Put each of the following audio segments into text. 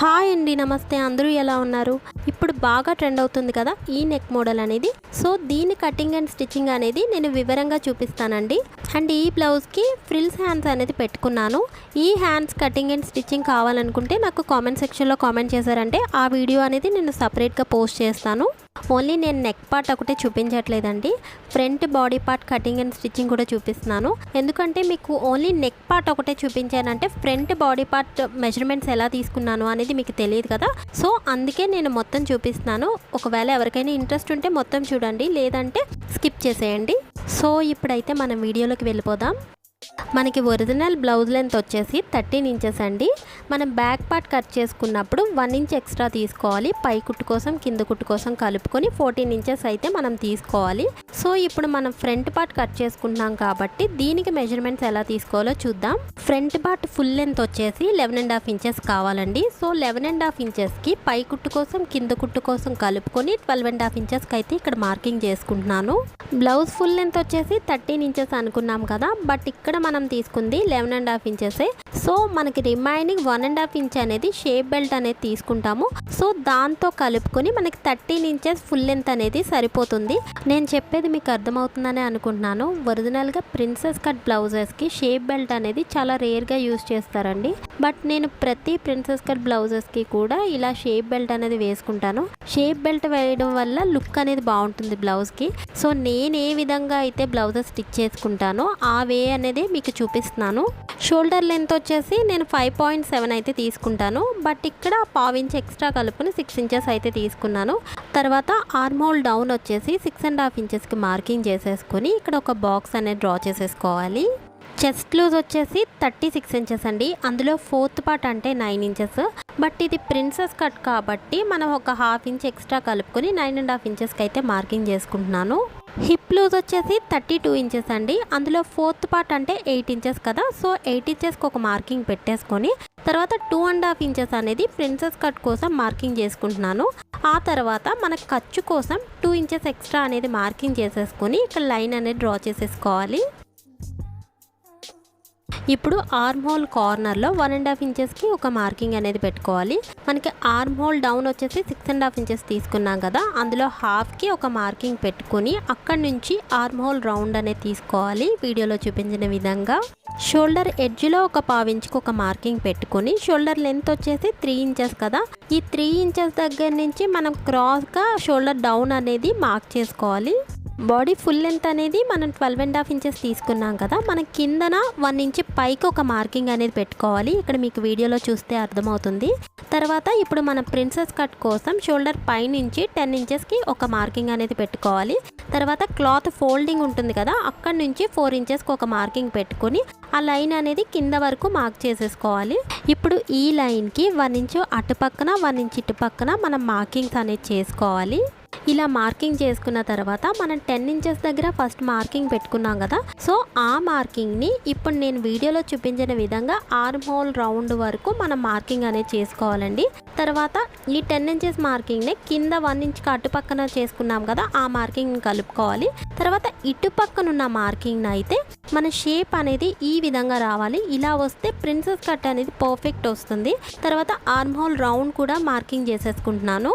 Hi అండి నమస్తే. అందరూ ఎలా ఉన్నారు? ఇప్పుడు బాగా ట్రెండ్ అవుతుంది కదా ఈ నెక్ మోడల్ అనేది. సో దీని కటింగ్ అండ్ స్టిచ్చింగ్ అనేది నేను వివరంగా చూపిస్తానండి. అండ్ ఈ బ్లౌజ్కి ఫ్రిల్స్ హ్యాండ్స్ అనేది పెట్టుకున్నాను. ఈ హ్యాండ్స్ కటింగ్ అండ్ స్టిచ్చింగ్ కావాలనుకుంటే నాకు కామెంట్ సెక్షన్లో కామెంట్ చేశారంటే ఆ వీడియో అనేది నేను సపరేట్గా పోస్ట్ చేస్తాను. ఓన్లీ నేను నెక్ పార్ట్ ఒకటే చూపించట్లేదండి. Front body part cutting and stitching కూడా చూపిస్తున్నాను. ఎందుకంటే మీకు ఓన్లీ నెక్ పార్ట్ ఒకటే చూపించానంటే ఫ్రంట్ బాడీ పార్ట్ మెజర్మెంట్స్ ఎలా తీసుకున్నాను అనేది మీకు తెలియదు కదా. సో అందుకే నేను మొత్తం చూపిస్తున్నాను. ఒకవేళ ఎవరికైనా ఇంట్రెస్ట్ ఉంటే మొత్తం చూడండి. లేదంటే స్కిప్ చేసేయండి. సో ఇప్పుడైతే మనం వీడియోలోకి వెళ్ళిపోదాం. మనకి ఒరిజినల్ బ్లౌజ్ లెంత్ వచ్చేసి థర్టీన్ ఇంచెస్ అండి. మనం బ్యాక్ పార్ట్ కట్ చేసుకున్నప్పుడు వన్ ఇంచ్ ఎక్స్ట్రా తీసుకోవాలి. పై కుట్టు కోసం కింద కుట్టు కోసం కలుపుకొని ఫోర్టీన్ ఇంచెస్ అయితే మనం తీసుకోవాలి. సో ఇప్పుడు మనం ఫ్రంట్ పార్ట్ కట్ చేసుకుంటున్నాం కాబట్టి దీనికి మెజర్మెంట్స్ ఎలా తీసుకోవాలో చూద్దాం. ఫ్రంట్ పార్ట్ ఫుల్ లెంత్ వచ్చేసి లెవెన్ అండ్ హాఫ్ ఇంచెస్ కావాలండి. సో లెవెన్ అండ్ హాఫ్ ఇంచెస్కి పై కుట్టు కోసం కింద కుట్టు కోసం కలుపుకొని ట్వెల్వ్ అండ్ హాఫ్ ఇంచెస్కి అయితే ఇక్కడ మార్కింగ్ చేసుకుంటున్నాను. బ్లౌజ్ ఫుల్ లెంత్ వచ్చేసి థర్టీన్ ఇంచెస్ అనుకున్నాం కదా. బట్ ఇక్కడ ఇక్కడ మనం తీసుకుంది eleven and half inches. So మనకి remaining one and half inch అనేది షేప్ బెల్ట్ అనేది తీసుకుంటాము. సో దాంతో కలుపుకొని మనకి థర్టీన్ ఇంచెస్ ఫుల్ లెంత్ అనేది సరిపోతుంది. నేను చెప్పేది మీకు అర్థమవుతుందని అనుకుంటున్నాను. ఒరిజినల్గా ప్రిన్సెస్ కట్ బ్లౌజెస్కి షేప్ బెల్ట్ అనేది చాలా రేర్గా యూజ్ చేస్తారండి. బట్ నేను ప్రతి ప్రిన్సెస్ కట్ బ్లౌజెస్కి కూడా ఇలా షేప్ బెల్ట్ అనేది వేసుకుంటాను. షేప్ బెల్ట్ వేయడం వల్ల లుక్ అనేది బాగుంటుంది బ్లౌజ్కి. సో నేను ఏ విధంగా అయితే బ్లౌజెస్ స్టిచ్ చేసుకుంటానో ఆ వే అనేది మీకు చూపిస్తున్నాను. షోల్డర్ లెంత్ వచ్చేసి నేను ఫైవ్ పాయింట్ సెవెన్ అయితే తీసుకుంటాను. బట్ ఇక్కడ పావించ్ ఎక్స్ట్రా కలుపుని సిక్స్ ఇంచెస్ అయితే తీసుకున్నాను. తర్వాత ఆర్మోల్ డౌన్ వచ్చేసి సిక్స్ అండ్ హాఫ్ ఇంచెస్కి మార్కింగ్ చేసేసుకొని ఇక్కడ ఒక బాక్స్ అనేది డ్రా చేసేసుకోవాలి. చెస్ట్ లూజ్ వచ్చేసి థర్టీ సిక్స్ ఇంచెస్ అండి. అందులో ఫోర్త్ పార్ట్ అంటే నైన్ ఇంచెస్. బట్ ఇది ప్రిన్సెస్ కట్ కాబట్టి మనం ఒక హాఫ్ ఇంచ్ ఎక్స్ట్రా కలుపుకొని నైన్ అండ్ హాఫ్ ఇంచెస్కి అయితే మార్కింగ్ చేసుకుంటున్నాను. హిప్ లూజ్ వచ్చేసి థర్టీ టూ ఇంచెస్ అండి. అందులో ఫోర్త్ పార్ట్ అంటే ఎయిట్ ఇంచెస్ కదా. సో ఎయిట్ ఇంచెస్కి ఒక మార్కింగ్ పెట్టేసుకొని తర్వాత టూ అండ్ హాఫ్ ఇంచెస్ అనేది ప్రిన్సెస్ కట్ కోసం మార్కింగ్ చేసుకుంటున్నాను. ఆ తర్వాత మన ఖర్చు కోసం టూ ఇంచెస్ ఎక్స్ట్రా అనేది మార్కింగ్ చేసేసుకొని ఇక్కడ లైన్ అనేది డ్రా చేసేసుకోవాలి. ఇప్పుడు ఆర్మ్ హోల్ కార్నర్లో వన్ అండ్ హాఫ్ ఇంచెస్కి ఒక మార్కింగ్ అనేది పెట్టుకోవాలి. మనకి ఆర్మ్ హోల్ డౌన్ వచ్చేసి సిక్స్ అండ్ హాఫ్ ఇంచెస్ తీసుకున్నాం కదా అందులో హాఫ్కి ఒక మార్కింగ్ పెట్టుకుని అక్కడి నుంచి ఆర్మ్ హోల్ రౌండ్ అనేది తీసుకోవాలి. వీడియోలో చూపించిన విధంగా షోల్డర్ ఎడ్జ్లో ఒక పావించుకు ఒక మార్కింగ్ పెట్టుకుని షోల్డర్ లెంత్ వచ్చేసి త్రీ ఇంచెస్ కదా ఈ త్రీ ఇంచెస్ దగ్గర నుంచి మనం క్రాస్గా షోల్డర్ డౌన్ అనేది మార్క్ చేసుకోవాలి. బాడీ ఫుల్ లెంత్ అనేది మనం ట్వెల్వ్ అండ్ హాఫ్ ఇంచెస్ తీసుకున్నాం కదా మనం కిందన వన్ ఇంచ్ పైకి ఒక మార్కింగ్ అనేది పెట్టుకోవాలి. ఇక్కడ మీకు వీడియోలో చూస్తే అర్థమవుతుంది. తర్వాత ఇప్పుడు మన ప్రిన్సెస్ కట్ కోసం షోల్డర్ పై నుంచి టెన్ ఇంచెస్కి ఒక మార్కింగ్ అనేది పెట్టుకోవాలి. తర్వాత క్లాత్ ఫోల్డింగ్ ఉంటుంది కదా అక్కడ నుంచి ఫోర్ ఇంచెస్కి ఒక మార్కింగ్ పెట్టుకొని ఆ లైన్ అనేది కింద వరకు మార్క్ చేసేసుకోవాలి. ఇప్పుడు ఈ లైన్కి వన్ ఇంచు అటు పక్కన వన్ ఇంచ్ ఇటు పక్కన మనం మార్కింగ్స్ అనేది చేసుకోవాలి. ఇలా మార్కింగ్ చేసుకున్న తర్వాత మనం టెన్ ఇంచెస్ దగ్గర ఫస్ట్ మార్కింగ్ పెట్టుకున్నాం కదా. సో ఆ మార్కింగ్ని ఇప్పుడు నేను వీడియోలో చూపించిన విధంగా ఆర్మ్ హోల్ రౌండ్ వరకు మనం మార్కింగ్ అనేది చేసుకోవాలండి. తర్వాత ఈ టెన్ ఇంచెస్ మార్కింగ్ని కింద వన్ ఇంచ్ అటుపక్కన చేసుకున్నాం కదా ఆ మార్కింగ్ని కలుపుకోవాలి. తర్వాత ఇటుపక్కన ఉన్న మార్కింగ్ని అయితే మన షేప్ అనేది ఈ విధంగా రావాలి. ఇలా వస్తే ప్రిన్సెస్ కట్ అనేది పర్ఫెక్ట్ వస్తుంది. తర్వాత ఆర్మ్ హోల్ రౌండ్ కూడా మార్కింగ్ చేసేసుకుంటున్నాను.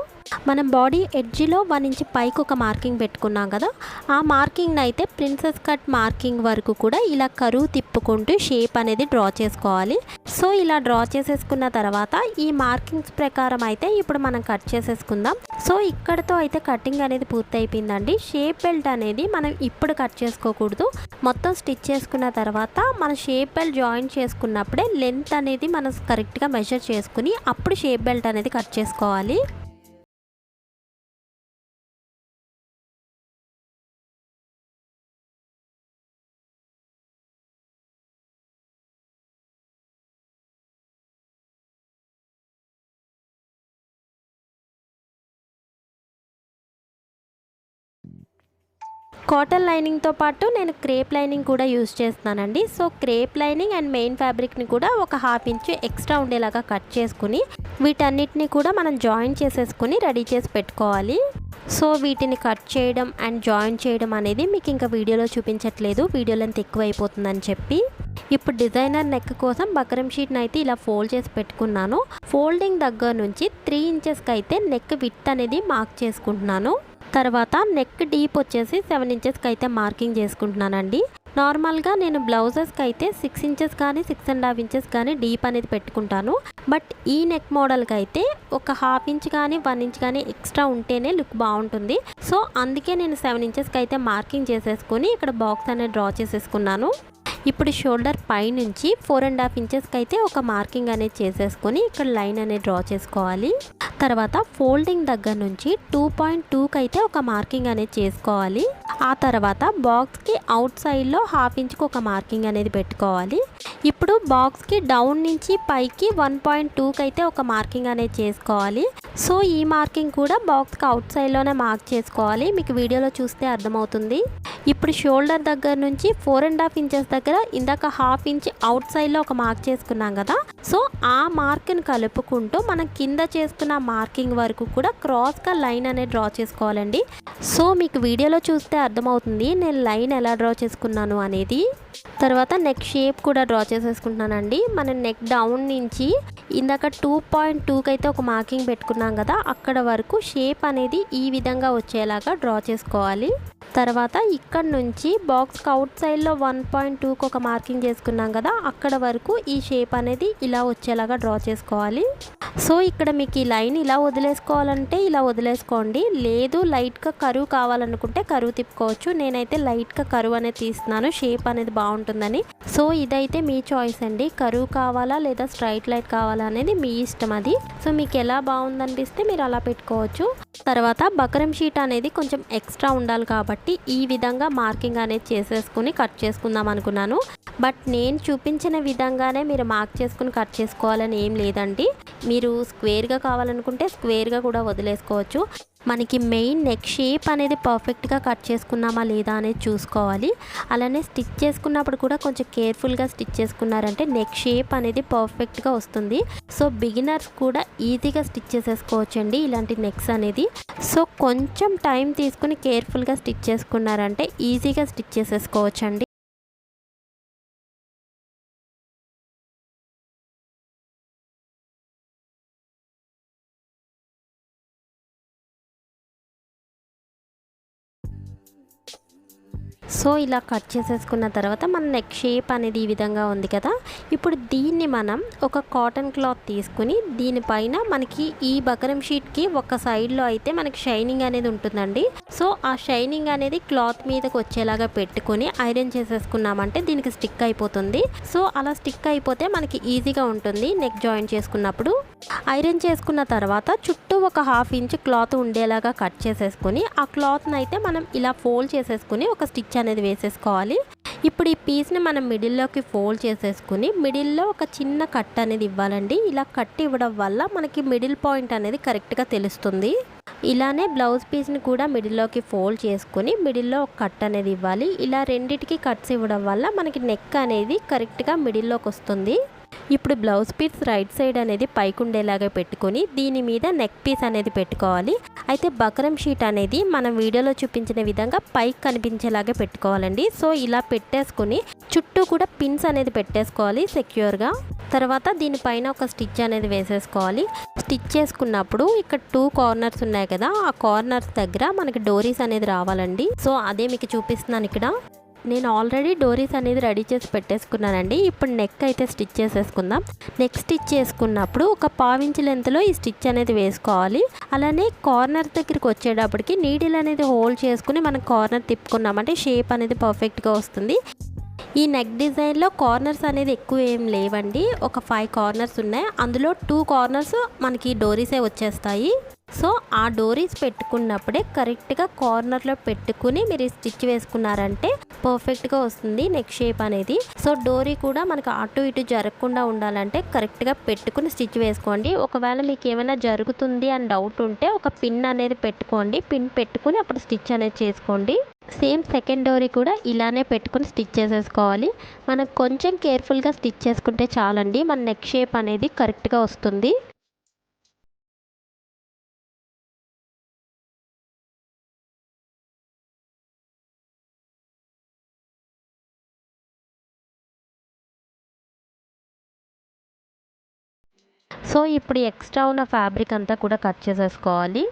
మనం బాడీ ఎడ్జ్లో వన్ ఇంచ్ పైకి ఒక మార్కింగ్ పెట్టుకున్నాం కదా ఆ మార్కింగ్ని అయితే ప్రిన్సెస్ కట్ మార్కింగ్ వరకు కూడా ఇలా కరువు తిప్పుకుంటూ షేప్ అనేది డ్రా చేసుకోవాలి. సో ఇలా డ్రా చేసేసుకున్న తర్వాత ఈ మార్కింగ్స్ ప్రకారం అయితే ఇప్పుడు మనం కట్ చేసేసుకుందాం. సో ఇక్కడతో అయితే కటింగ్ అనేది పూర్తయిపోయిందండి. షేప్ బెల్ట్ అనేది మనం ఇప్పుడు కట్ చేసుకోకూడదు. మొత్తం స్టిచ్ చేసుకున్న తర్వాత మన షేప్ బెల్ట్ జాయిన్ చేసుకున్నప్పుడే లెంత్ అనేది మనం కరెక్ట్గా మెజర్ చేసుకుని అప్పుడు షేప్ బెల్ట్ అనేది కట్ చేసుకోవాలి. కాటన్ లైనింగ్తో పాటు నేను క్రేప్ లైనింగ్ కూడా యూస్ చేస్తున్నానండి. So crepe lining and main ఫ్యాబ్రిక్ని కూడా ఒక హాఫ్ ఇంచ్ ఎక్స్ట్రా ఉండేలాగా కట్ చేసుకుని వీటన్నిటిని కూడా మనం జాయిన్ చేసేసుకుని రెడీ చేసి పెట్టుకోవాలి. సో వీటిని కట్ చేయడం అండ్ జాయిన్ చేయడం అనేది మీకు ఇంకా వీడియోలో చూపించట్లేదు. వీడియో లెంత్ ఎక్కువ అయిపోతుందని చెప్పి. ఇప్పుడు డిజైనర్ నెక్ కోసం బకరం షీట్ని అయితే ఇలా ఫోల్డ్ చేసి పెట్టుకున్నాను. ఫోల్డింగ్ దగ్గర నుంచి త్రీ ఇంచెస్కి అయితే నెక్ విత్ అనేది మార్క్ చేసుకుంటున్నాను. తర్వాత నెక్ డీప్ వచ్చేసి సెవెన్ ఇంచెస్కి అయితే మార్కింగ్ చేసుకుంటున్నానండి. నార్మల్గా నేను బ్లౌజెస్కి అయితే సిక్స్ ఇంచెస్ కానీ సిక్స్ అండ్ హాఫ్ ఇంచెస్ కానీ డీప్ అనేది పెట్టుకుంటాను. బట్ ఈ నెక్ మోడల్కి అయితే ఒక హాఫ్ ఇంచ్ కానీ వన్ ఇంచ్ కానీ ఎక్స్ట్రా ఉంటేనే లుక్ బాగుంటుంది. సో అందుకే నేను సెవెన్ ఇంచెస్కి అయితే మార్కింగ్ చేసేసుకొని ఇక్కడ బాక్స్ అనేది డ్రా చేసేసుకున్నాను. ఇప్పుడు షోల్డర్ పైనుంచి ఫోర్ అండ్ హాఫ్ ఇంచెస్కి అయితే ఒక మార్కింగ్ అనేది చేసేసుకొని ఇక్కడ లైన్ అనేది డ్రా చేసుకోవాలి. తర్వాత ఫోల్డింగ్ దగ్గర నుంచి టూ పాయింట్ టూకి అయితే ఒక మార్కింగ్ అనేది చేసుకోవాలి. ఆ తర్వాత బాక్స్కి అవుట్ సైడ్లో హాఫ్ ఇంచ్కి ఒక మార్కింగ్ అనేది పెట్టుకోవాలి. ఇప్పుడు బాక్స్కి డౌన్ నుంచి పైకి వన్ పాయింట్ టూకి అయితే ఒక మార్కింగ్ అనేది చేసుకోవాలి. సో ఈ మార్కింగ్ కూడా బాక్స్కి అవుట్ సైడ్లోనే మార్క్ చేసుకోవాలి. మీకు వీడియోలో చూస్తే అర్థమవుతుంది. ఇప్పుడు షోల్డర్ దగ్గర నుంచి ఫోర్ అండ్ హాఫ్ ఇంచెస్ దగ్గర ఇందాక హాఫ్ ఇంచ్ అవుట్ సైడ్లో ఒక మార్క్ చేసుకున్నాం కదా. సో ఆ మార్క్ని కలుపుకుంటూ మనం కింద చేసుకున్న మార్కింగ్ వరకు కూడా క్రాస్గా లైన్ అనేది డ్రా చేసుకోవాలండి. సో మీకు వీడియోలో చూస్తే అర్థమవుతుంది నేను లైన్ ఎలా డ్రా చేసుకున్నాను అనేది. తర్వాత నెక్ షేప్ కూడా డ్రా చేసేసుకుంటున్నానండి. మన నెక్ డౌన్ నుంచి ఇందాక టూ పాయింట్ టూకి అయితే ఒక మార్కింగ్ పెట్టుకున్నాం కదా అక్కడ వరకు షేప్ అనేది ఈ విధంగా వచ్చేలాగా డ్రా చేసుకోవాలి. తర్వాత ఇక్కడ నుంచి బాక్స్కి అవుట్ సైడ్లో వన్ పాయింట్ టూకి ఒక మార్కింగ్ చేసుకున్నాం కదా అక్కడ వరకు ఈ షేప్ అనేది ఇలా వచ్చేలాగా డ్రా చేసుకోవాలి. సో ఇక్కడ మీకు ఈ లైన్ ఇలా వదిలేసుకోవాలంటే ఇలా వదిలేసుకోండి. లేదు లైట్గా కరువు కావాలనుకుంటే కరువు తిప్పుకోవచ్చు. నేనైతే లైట్గా కరువు అనేది తీస్తున్నాను షేప్ అనేది బాగుంటుందని. సో ఇదైతే మీ చాయిస్ అండి. కరువు కావాలా లేదా స్ట్రైట్ లైట్ కావాలా అనేది మీ ఇష్టం అది. సో మీకు ఎలా బాగుందనిపిస్తే మీరు అలా పెట్టుకోవచ్చు. తర్వాత బకరం షీట్ అనేది కొంచెం ఎక్స్ట్రా ఉండాలి కాబట్టి ఈ విధంగా మార్కింగ్ అనేది చేసేసుకుని కట్ చేసుకుందాం అనుకున్నాను. బట్ నేను చూపించిన విధంగానే మీరు మార్క్ చేసుకుని కట్ చేసుకోవాలని ఏం లేదండి. మీరు స్క్వేర్గా కావాలనుకుంటే స్క్వేర్గా కూడా వదిలేసుకోవచ్చు. మనకి మెయిన్ నెక్ షేప్ అనేది పర్ఫెక్ట్గా కట్ చేసుకున్నామా లేదా అనేది చూసుకోవాలి. అలానే స్టిచ్ చేసుకున్నప్పుడు కూడా కొంచెం కేర్ఫుల్గా స్టిచ్ చేసుకున్నారంటే నెక్ షేప్ అనేది పర్ఫెక్ట్గా వస్తుంది. సో బిగినర్స్ కూడా ఈజీగా స్టిచ్ చేసేసుకోవచ్చండి ఇలాంటి నెక్స్ అనేది. సో కొంచెం టైం తీసుకుని కేర్ఫుల్గా స్టిచ్ చేసుకున్నారంటే ఈజీగా స్టిచ్ చేసేసుకోవచ్చండి. సో ఇలా కట్ చేసేసుకున్న తర్వాత మన నెక్ షేప్ అనేది ఈ విధంగా ఉంది కదా. ఇప్పుడు దీన్ని మనం ఒక కాటన్ క్లాత్ తీసుకుని దీనిపైన మనకి ఈ బకరం షీట్కి ఒక సైడ్లో అయితే మనకి షైనింగ్ అనేది ఉంటుందండి. సో ఆ షైనింగ్ అనేది క్లాత్ మీదకి వచ్చేలాగా పెట్టుకొని ఐరన్ చేసేసుకున్నామంటే దీనికి స్టిక్ అయిపోతుంది. సో అలా స్టిక్ అయిపోతే మనకి ఈజీగా ఉంటుంది నెక్ జాయిన్ చేసుకున్నప్పుడు. ఐరన్ చేసుకున్న తర్వాత చుట్టూ ఒక హాఫ్ ఇంచ్ క్లాత్ ఉండేలాగా కట్ చేసేసుకొని ఆ క్లాత్ని అయితే మనం ఇలా ఫోల్డ్ చేసేసుకుని ఒక స్టిచ్ అనేది వేసేసుకోవాలి. ఇప్పుడు ఈ పీస్ని మనం మిడిల్లోకి ఫోల్డ్ చేసేసుకుని మిడిల్లో ఒక చిన్న కట్ అనేది ఇవ్వాలండి. ఇలా కట్ ఇవ్వడం వల్ల మనకి మిడిల్ పాయింట్ అనేది కరెక్ట్గా తెలుస్తుంది. ఇలానే బ్లౌజ్ పీస్ని కూడా మిడిల్లోకి ఫోల్డ్ చేసుకుని మిడిల్లో ఒక కట్ అనేది ఇవ్వాలి. ఇలా రెండిటికి కట్స్ ఇవ్వడం వల్ల మనకి నెక్ అనేది కరెక్ట్గా మిడిల్లోకి వస్తుంది ఇప్పుడు బ్లౌజ్ పీస్ రైట్ సైడ్ అనేది పైకి ఉండేలాగా పెట్టుకొని దీని మీద నెక్ పీస్ అనేది పెట్టుకోవాలి. అయితే బకరం షీట్ అనేది మనం వీడియోలో చూపించిన విధంగా పైకి కనిపించేలాగా పెట్టుకోవాలండి. సో ఇలా పెట్టేసుకొని చుట్టూ కూడా పిన్స్ అనేది పెట్టేసుకోవాలి సెక్యూర్గా. తర్వాత దీనిపైన ఒక స్టిచ్ అనేది వేసేసుకోవాలి. స్టిచ్ చేసుకున్నప్పుడు ఇక్కడ టూ కార్నర్స్ ఉన్నాయి కదా ఆ కార్నర్స్ దగ్గర మనకి డోరీస్ అనేది రావాలండి. సో అదే మీకు చూపిస్తున్నాను ఇక్కడ. నేను ఆల్రెడీ డోరీస్ అనేది రెడీ చేసి పెట్టేసుకున్నానండి. ఇప్పుడు నెక్ అయితే స్టిచ్ చేసేసుకుందాం. నెక్ స్టిచ్ చేసుకున్నప్పుడు ఒక పావించి లెంత్లో ఈ స్టిచ్ అనేది వేసుకోవాలి. అలానే కార్నర్ దగ్గరికి వచ్చేటప్పటికి నీడిల్ అనేది హోల్డ్ చేసుకుని మనం కార్నర్ తిప్పుకున్నామంటే షేప్ అనేది పర్ఫెక్ట్గా వస్తుంది. ఈ నెక్ డిజైన్లో కార్నర్స్ అనేది ఎక్కువ ఏం లేవండి. ఒక ఫైవ్ కార్నర్స్ ఉన్నాయి. అందులో టూ కార్నర్స్ మనకి డోరీసే వచ్చేస్తాయి. సో ఆ డోరీస్ పెట్టుకున్నప్పుడే కరెక్ట్గా కార్నర్లో పెట్టుకుని మీరు స్టిచ్ వేసుకున్నారంటే పర్ఫెక్ట్గా వస్తుంది నెక్ షేప్ అనేది. సో డోరీ కూడా మనకు అటు ఇటు జరగకుండా ఉండాలంటే కరెక్ట్గా పెట్టుకుని స్టిచ్ వేసుకోండి. ఒకవేళ మీకు ఏమైనా జరుగుతుంది అని డౌట్ ఉంటే ఒక పిన్ అనేది పెట్టుకోండి. పిన్ పెట్టుకుని అప్పుడు స్టిచ్ అనేది చేసుకోండి. సేమ్ సెకండ్ డోరీ కూడా ఇలానే పెట్టుకుని స్టిచ్ చేసేసుకోవాలి. మనం కొంచెం కేర్ఫుల్గా స్టిచ్ చేసుకుంటే చాలండి మన నెక్ షేప్ అనేది కరెక్ట్గా వస్తుంది. సో ఇప్పుడు ఎక్స్ట్రా ఉన్న ఫ్యాబ్రిక్ అంతా కూడా కట్ చేసేసుకోవాలి.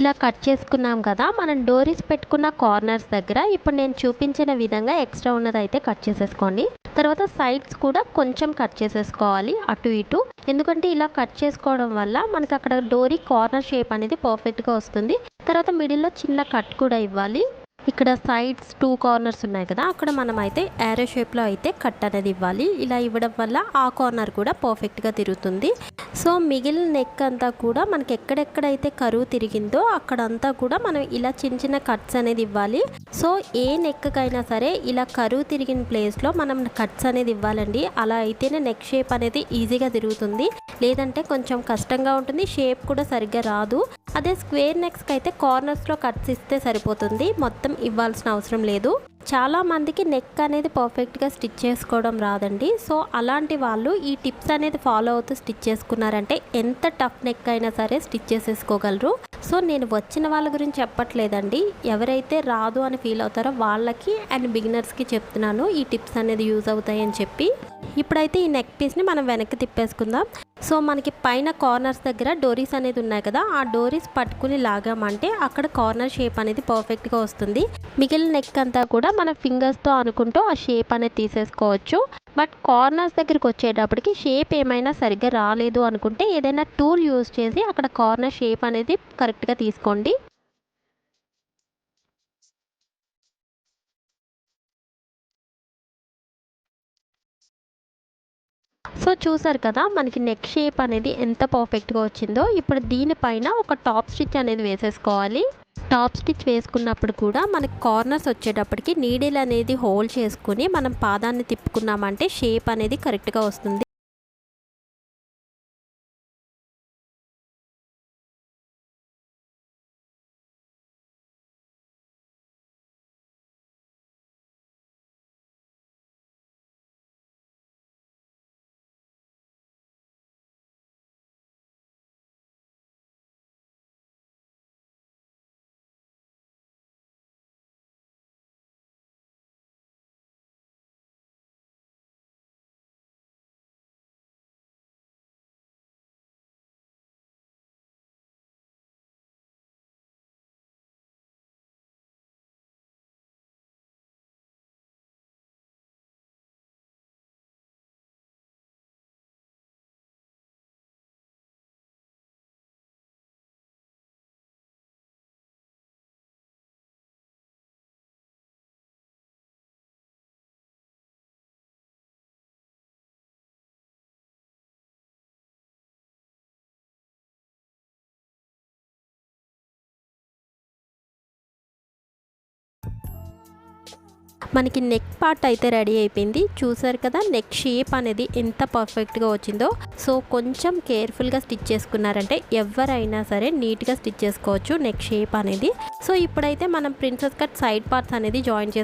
ఇలా కట్ చేసుకున్నాం కదా మనం డోరీస్ పెట్టుకున్న కార్నర్స్ దగ్గర ఇప్పుడు నేను చూపించిన విధంగా ఎక్స్ట్రా ఉన్నదైతే కట్ చేసేసుకోండి. తర్వాత సైడ్స్ కూడా కొంచెం కట్ చేసేసుకోవాలి అటు ఇటు. ఎందుకంటే ఇలా కట్ చేసుకోవడం వల్ల మనకి అక్కడ డోరీ కార్నర్ షేప్ అనేది పర్ఫెక్ట్గా వస్తుంది. తర్వాత మిడిల్లో చిన్న కట్ కూడా ఇవ్వాలి. ఇక్కడ సైడ్స్ టూ కార్నర్స్ ఉన్నాయి కదా అక్కడ మనం అయితే యారో షేప్లో అయితే కట్ అనేది ఇవ్వాలి. ఇలా ఇవ్వడం వల్ల ఆ కార్నర్ కూడా పర్ఫెక్ట్గా తిరుగుతుంది. సో మిగిలిన నెక్ అంతా కూడా మనకి ఎక్కడెక్కడైతే కరువు తిరిగిందో అక్కడంతా కూడా మనం ఇలా చిన్న చిన్న కట్స్ అనేది ఇవ్వాలి. సో ఏ నెక్కకైనా సరే ఇలా కరువు తిరిగిన ప్లేస్లో మనం కట్స్ అనేది ఇవ్వాలండి. అలా అయితేనే నెక్ షేప్ అనేది ఈజీగా తిరుగుతుంది. లేదంటే కొంచెం కష్టంగా ఉంటుంది. షేప్ కూడా సరిగ్గా రాదు. అదే స్క్వేర్ నెక్స్కి అయితే కార్నర్స్లో కట్స్ ఇస్తే సరిపోతుంది. మొత్తం ఇవ్వాల్సిన అవసరం లేదు. చాలా మందికి నెక్ అనేది పర్ఫెక్ట్గా స్టిచ్ చేసుకోవడం రాదండి. సో అలాంటి వాళ్ళు ఈ టిప్స్ అనేది ఫాలో అవుతూ స్టిచ్ చేసుకున్నారంటే ఎంత టఫ్ నెక్ అయినా సరే స్టిచ్ చేసేసుకోగలరు. సో నేను వచ్చిన వాళ్ళ గురించి చెప్పట్లేదండి. ఎవరైతే రాదు అని ఫీల్ అవుతారో వాళ్ళకి అండ్ బిగినర్స్కి చెప్తున్నాను ఈ టిప్స్ అనేది యూజ్ అవుతాయని చెప్పి. ఇప్పుడైతే ఈ నెక్ పీస్ని మనం వెనక్కి తిప్పేసుకుందాం. సో మనకి పైన కార్నర్స్ దగ్గర డోరీస్ అనేది ఉన్నాయి కదా ఆ డోరీస్ పట్టుకుని లాగామంటే అక్కడ కార్నర్ షేప్ అనేది పర్ఫెక్ట్గా వస్తుంది. మిగిలిన నెక్ అంతా కూడా మన ఫింగర్స్తో అనుకుంటూ ఆ షేప్ అనేది తీసేసుకోవచ్చు. బట్ కార్నర్స్ దగ్గరికి వచ్చేటప్పటికి షేప్ ఏమైనా సరిగ్గా రాలేదు అనుకుంటే ఏదైనా టూల్ యూజ్ చేసి అక్కడ కార్నర్ షేప్ అనేది కరెక్ట్గా తీసుకోండి. సో చూసారు కదా మనకి నెక్ షేప్ అనేది ఎంత పర్ఫెక్ట్గా వచ్చిందో. ఇప్పుడు దీనిపైన ఒక టాప్ స్టిచ్ అనేది వేసేసుకోవాలి. టాప్ స్టిచ్ వేసుకున్నప్పుడు కూడా మనకి కార్నర్స్ వచ్చేటప్పటికి నీడిల్ అనేది హోల్డ్ చేసుకుని మనం పాదాన్ని తిప్పుకున్నామంటే షేప్ అనేది కరెక్ట్గా వస్తుంది. మనకి నెక్ పార్ట్ అయితే రెడీ అయిపోయింది. చూసారు కదా నెక్ షేప్ అనేది ఎంత పర్ఫెక్ట్గా వచ్చిందో. సో కొంచెం కేర్ఫుల్గా స్టిచ్ చేసుకున్నారంటే ఎవరైనా సరే నీట్గా స్టిచ్ చేసుకోవచ్చు నెక్ షేప్ అనేది. సో ఇప్పుడైతే మనం ప్రిన్సెస్ కట్ సైడ్ పార్ట్స్ అనేది join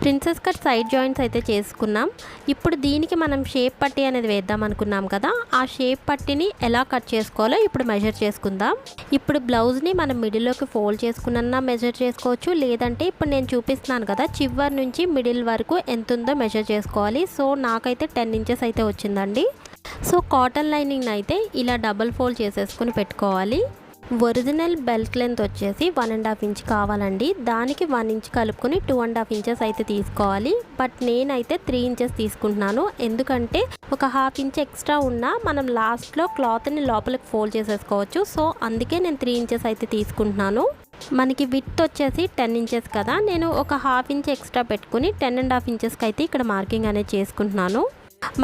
princess cut side joints అయితే చేసుకున్నాం. ఇప్పుడు దీనికి మనం షేప్ పట్టి అనేది వేద్దాం అనుకున్నాం కదా. ఆ షేప్ పట్టిని ఎలా కట్ చేసుకోవాలో ఇప్పుడు మెజర్ చేసుకుందాం. ఇప్పుడు బ్లౌజ్ని మనం మిడిల్లోకి ఫోల్డ్ చేసుకున్నా మెజర్ చేసుకోవచ్చు. లేదంటే ఇప్పుడు నేను చూపిస్తున్నాను కదా చివరి నుంచి మిడిల్ వరకు ఎంత ఉందో మెజర్ చేసుకోవాలి. సో నాకైతే టెన్ ఇంచెస్ అయితే వచ్చిందండి. సో కాటన్ లైనింగ్ అయితే ఇలా డబల్ ఫోల్డ్ చేసేసుకుని పెట్టుకోవాలి. ఒరిజినల్ బెల్ట్ లెంత్ వచ్చేసి వన్ అండ్ హాఫ్ ఇంచ్ కావాలండి. దానికి వన్ ఇంచ్ కలుపుకొని టూ అండ్ హాఫ్ ఇంచెస్ అయితే తీసుకోవాలి. బట్ నేనైతే త్రీ ఇంచెస్ తీసుకుంటున్నాను. ఎందుకంటే ఒక హాఫ్ ఇంచ్ ఎక్స్ట్రా ఉన్నా మనం లాస్ట్లో క్లాత్ని లోపలికి ఫోల్డ్ చేసేసుకోవచ్చు. సో అందుకే నేను త్రీ ఇంచెస్ అయితే తీసుకుంటున్నాను. మనకి విత్ వచ్చేసి టెన్ ఇంచెస్ కదా. నేను ఒక హాఫ్ ఇంచ్ ఎక్స్ట్రా పెట్టుకుని టెన్ అండ్ హాఫ్ ఇంచెస్కి అయితే ఇక్కడ మార్కింగ్ అనేది చేసుకుంటున్నాను.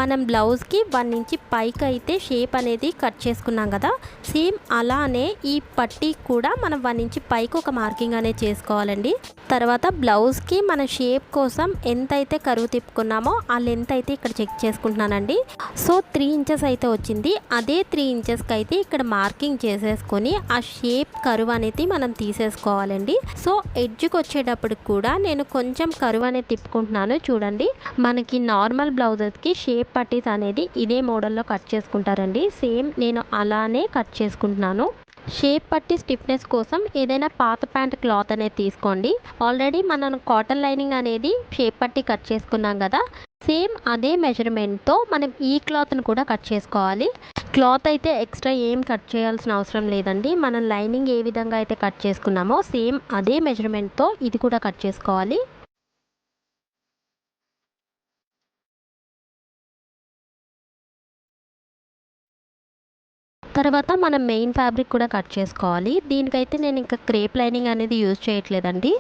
మనం బ్లౌజ్కి వన్ ఇంచి పైకి అయితే షేప్ అనేది కట్ చేసుకున్నాం కదా సేమ్ అలానే ఈ పట్టీ కూడా మనం వన్ ఇంచి పైకి ఒక మార్కింగ్ అనేది చేసుకోవాలండి. తర్వాత బ్లౌజ్కి మన షేప్ కోసం ఎంత అయితే కరువు తిప్పుకున్నామో ఆ లెంత్ అయితే ఇక్కడ చెక్ చేసుకుంటున్నానండి. సో త్రీ ఇంచెస్ అయితే వచ్చింది. అదే త్రీ ఇంచెస్కి అయితే ఇక్కడ మార్కింగ్ చేసేసుకొని ఆ షేప్ కరువు అనేది మనం తీసేసుకోవాలండి. సో ఎడ్జ్కి వచ్చేటప్పుడు కూడా నేను కొంచెం కరువు అనేది తిప్పుకుంటున్నాను చూడండి. మనకి నార్మల్ బ్లౌజెస్కి షేప్ పట్టీస్ అనేది ఇదే మోడల్లో కట్ చేసుకుంటారండి. సేమ్ నేను అలానే కట్ చేసుకుంటున్నాను. షేప్ పట్టి స్టిఫ్నెస్ కోసం ఏదైనా పాత ప్యాంట్ క్లాత్ అనేది తీసుకోండి. ఆల్రెడీ మనం కాటన్ లైనింగ్ అనేది షేప్ పట్టి కట్ చేసుకున్నాం కదా. సేమ్ అదే మెజర్మెంట్తో మనం ఈ క్లాత్ని కూడా కట్ చేసుకోవాలి. క్లాత్ అయితే ఎక్స్ట్రా ఏం కట్ చేయాల్సిన అవసరం లేదండి. మనం లైనింగ్ ఏ విధంగా అయితే కట్ చేసుకున్నామో సేమ్ అదే మెజర్మెంట్తో ఇది కూడా కట్ చేసుకోవాలి. తర్వాత మనం మెయిన్ ఫ్యాబ్రిక్ కూడా కట్ చేసుకోవాలి. దీనికైతే నేను ఇంకా క్రేప్ లైనింగ్ అనేది యూజ్ చేయట్లేదండి.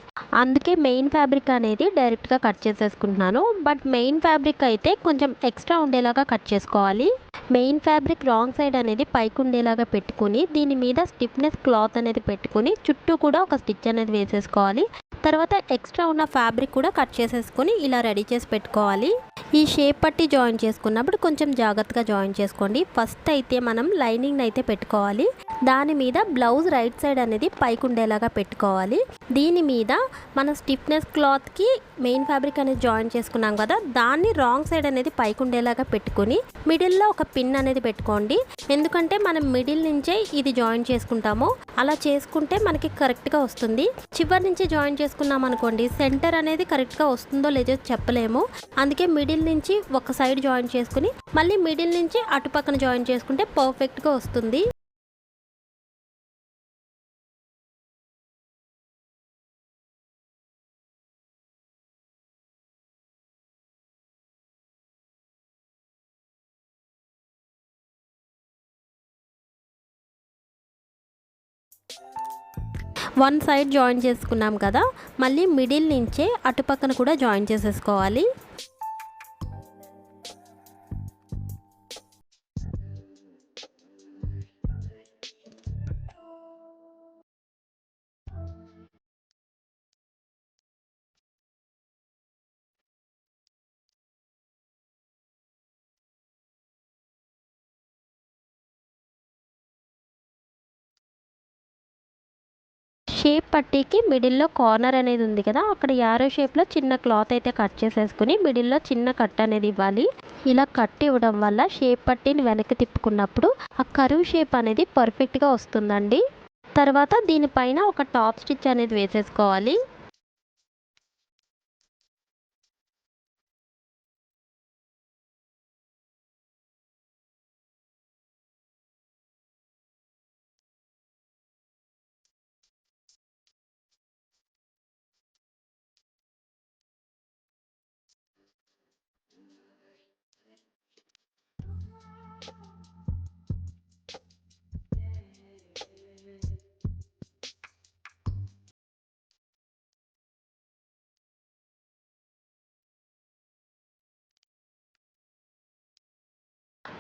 అందుకే మెయిన్ ఫ్యాబ్రిక్ అనేది డైరెక్ట్గా కట్ చేసేసుకుంటున్నాను. బట్ మెయిన్ ఫ్యాబ్రిక్ అయితే కొంచెం ఎక్స్ట్రా ఉండేలాగా కట్ చేసుకోవాలి. మెయిన్ ఫ్యాబ్రిక్ రాంగ్ సైడ్ అనేది పైకి ఉండేలాగా పెట్టుకుని దీని మీద స్టిఫ్నెస్ క్లాత్ అనేది పెట్టుకుని చుట్టూ కూడా ఒక స్టిచ్ అనేది వేసేసుకోవాలి. తర్వాత ఎక్స్ట్రా ఉన్న ఫ్యాబ్రిక్ కూడా కట్ చేసేసుకొని ఇలా రెడీ చేసి పెట్టుకోవాలి. ఈ షేప్ పట్టి జాయిన్ చేసుకున్నప్పుడు కొంచెం జాగ్రత్తగా జాయిన్ చేసుకోండి. ఫస్ట్ అయితే మనం లైనింగ్ అయితే పెట్టుకోవాలి. దాని మీద బ్లౌజ్ రైట్ సైడ్ అనేది పైకి ఉండేలాగా పెట్టుకోవాలి. దీని మీద మన స్టిఫ్నెస్ క్లాత్కి మెయిన్ ఫ్యాబ్రిక్ అనేది జాయిన్ చేసుకున్నాం కదా దాన్ని రాంగ్ సైడ్ అనేది పైకి ఉండేలాగా పెట్టుకుని మిడిల్లో ఒక పిన్ అనేది పెట్టుకోండి. ఎందుకంటే మనం మిడిల్ నుంచే ఇది జాయిన్ చేసుకుంటాము. అలా చేసుకుంటే మనకి కరెక్ట్గా వస్తుంది. చివరి నుంచి జాయిన్ చేసుకున్నాం అనుకోండి సెంటర్ అనేది కరెక్ట్గా వస్తుందో లేదో చెప్పలేము. అందుకే మిడిల్ నుంచి ఒక సైడ్ జాయిన్ చేసుకుని మళ్ళీ మిడిల్ నుంచి అటు పక్కన జాయిన్ చేసుకుంటే పర్ఫెక్ట్గా వస్తుంది. వన్ సైడ్ జాయిన్ చేసుకున్నాం కదా మళ్ళీ మిడిల్ నుంచే అటు పక్కన కూడా జాయిన్ చేసేసుకోవాలి. షేప్ పట్టీకి మిడిల్లో కార్నర్ అనేది ఉంది కదా అక్కడ యారో షేప్లో చిన్న క్లాత్ అయితే కట్ చేసేసుకుని మిడిల్లో చిన్న కట్ అనేది ఇవ్వాలి. ఇలా కట్ ఇవ్వడం వల్ల షేప్ పట్టీని వెనక్కి తిప్పుకున్నప్పుడు ఆ కరువు షేప్ అనేది పర్ఫెక్ట్గా వస్తుందండి. తర్వాత దీనిపైన ఒక టాప్ స్టిచ్ అనేది వేసేసుకోవాలి.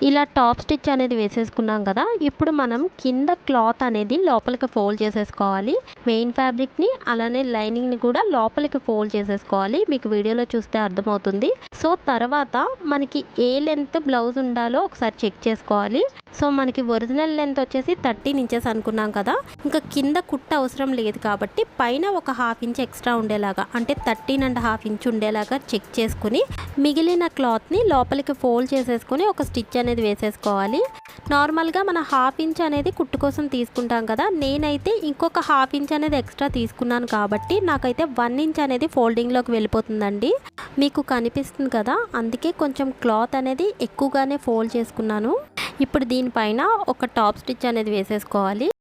ఇలా టాప్ స్టిచ్ అనేది వేసేసుకున్నాం కదా ఇప్పుడు మనం కింద క్లాత్ అనేది లోపలికి ఫోల్డ్ చేసేసుకోవాలి. మెయిన్ ఫ్యాబ్రిక్ని అలానే లైనింగ్ని కూడా లోపలికి ఫోల్డ్ చేసేసుకోవాలి. మీకు వీడియోలో చూస్తే అర్థమవుతుంది. సో తర్వాత మనకి ఏ లెంత్ బ్లౌజ్ ఉండాలో ఒకసారి చెక్ చేసుకోవాలి. సో మనకి ఒరిజినల్ లెంత్ వచ్చేసి థర్టీన్ ఇంచెస్ అనుకున్నాం కదా. ఇంకా కింద కుట్ట అవసరం లేదు కాబట్టి పైన ఒక హాఫ్ ఇంచ్ ఎక్స్ట్రా ఉండేలాగా అంటే థర్టీన్ అండ్ హాఫ్ ఇంచ్ ఉండేలాగా చెక్ చేసుకుని మిగిలిన క్లాత్ని లోపలికి ఫోల్డ్ చేసేసుకుని ఒక స్టిచ్ అనేది వేసేసుకోవాలి. నార్మల్గా మన హాఫ్ ఇంచ్ అనేది కుట్టు కోసం తీసుకుంటాం కదా. నేనైతే ఇంకొక హాఫ్ ఇంచ్ అనేది ఎక్స్ట్రా తీసుకున్నాను కాబట్టి నాకైతే వన్ ఇంచ్ అనేది ఫోల్డింగ్లోకి వెళ్ళిపోతుందండి. మీకు కనిపిస్తుంది కదా. అందుకే కొంచెం క్లాత్ అనేది ఎక్కువగానే ఫోల్డ్ చేసుకున్నాను. ఇప్పుడు దీనిపైన ఒక టాప్ స్టిచ్ అనేది వేసేసుకోవాలి.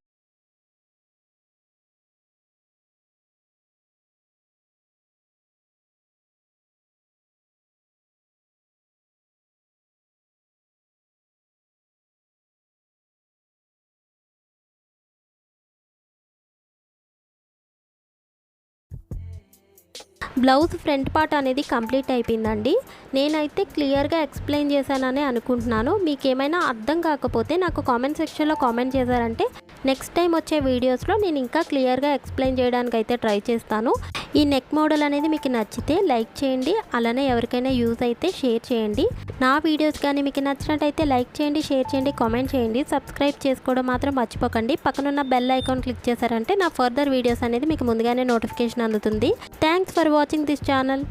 బ్లౌజ్ ఫ్రంట్ పార్ట్ అనేది కంప్లీట్ అయిపోయిందండి. నేనైతే క్లియర్గా ఎక్స్ప్లెయిన్ చేశానని అనుకుంటున్నాను. మీకు ఏమైనా అర్థం కాకపోతే నాకు కామెంట్ సెక్షన్లో కామెంట్ చేశారంటే నెక్స్ట్ టైం వచ్చే వీడియోస్లో నేను ఇంకా క్లియర్గా ఎక్స్ప్లెయిన్ చేయడానికి అయితే ట్రై చేస్తాను. ఈ నెక్ మోడల్ అనేది మీకు నచ్చితే లైక్ చేయండి. అలానే ఎవరికైనా యూజ్ అయితే షేర్ చేయండి. నా వీడియోస్ కానీ మీకు నచ్చినట్టయితే లైక్ చేయండి షేర్ చేయండి కామెంట్ చేయండి. సబ్స్క్రైబ్ చేసుకోవడం మాత్రం మర్చిపోకండి. పక్కనున్న బెల్ ఐకాన్ క్లిక్ చేశారంటే నా ఫర్దర్ వీడియోస్ అనేది మీకు ముందుగానే నోటిఫికేషన్ అందుతుంది. Thanks for watching. watching this channel.